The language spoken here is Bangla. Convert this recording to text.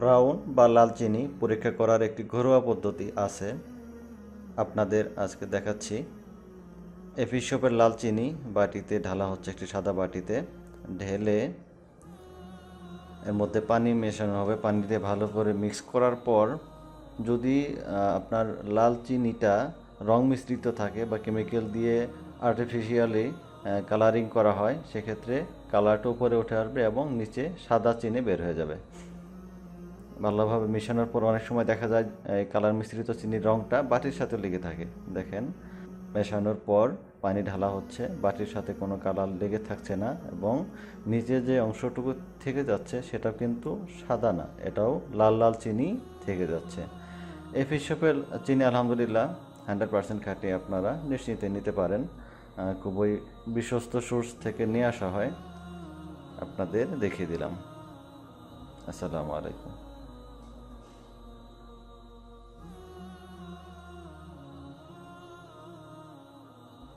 ব্রাউন বা লাল চিনি পরীক্ষা করার একটি ঘরোয়া পদ্ধতি আছে। আপনাদের আজকে দেখাচ্ছি। এফি শপের লাল চিনি বাটিতে ঢালা হচ্ছে একটি সাদা বাটিতে। ঢেলে এর মধ্যে পানি মেশানো হবে। পানিতে ভালো করে মিক্স করার পর যদি আপনার লাল চিনিটা রং মিশ্রিত থাকে বা কেমিক্যাল দিয়ে আর্টিফিশিয়ালি কালারিং করা হয়, সেক্ষেত্রে কালারটা উপরে উঠে আসবে এবং নিচে সাদা চিনি বের হয়ে যাবে। ভালোভাবে মেশানোর পর অনেক সময় দেখা যায়, এই কালার মিশ্রিত চিনির রঙটা বাটির সাথে লেগে থাকে। দেখেন, মেশানোর পর পানি ঢালা হচ্ছে, বাটির সাথে কোনো কালার লেগে থাকছে না এবং নিচে যে অংশটুকু থেকে যাচ্ছে সেটাও কিন্তু সাদা না, এটাও লাল লাল চিনি থেকে যাচ্ছে। এই ফিশ শপের চিনি আলহামদুলিল্লাহ হান্ড্রেড পার্সেন্ট খাটিয়ে আপনারা নিশ্চিন্তে নিতে পারেন। খুবই বিশ্বস্ত সোর্স থেকে নিয়ে আসা হয়। আপনাদের দেখিয়ে দিলাম। আসসালামু আলাইকুম।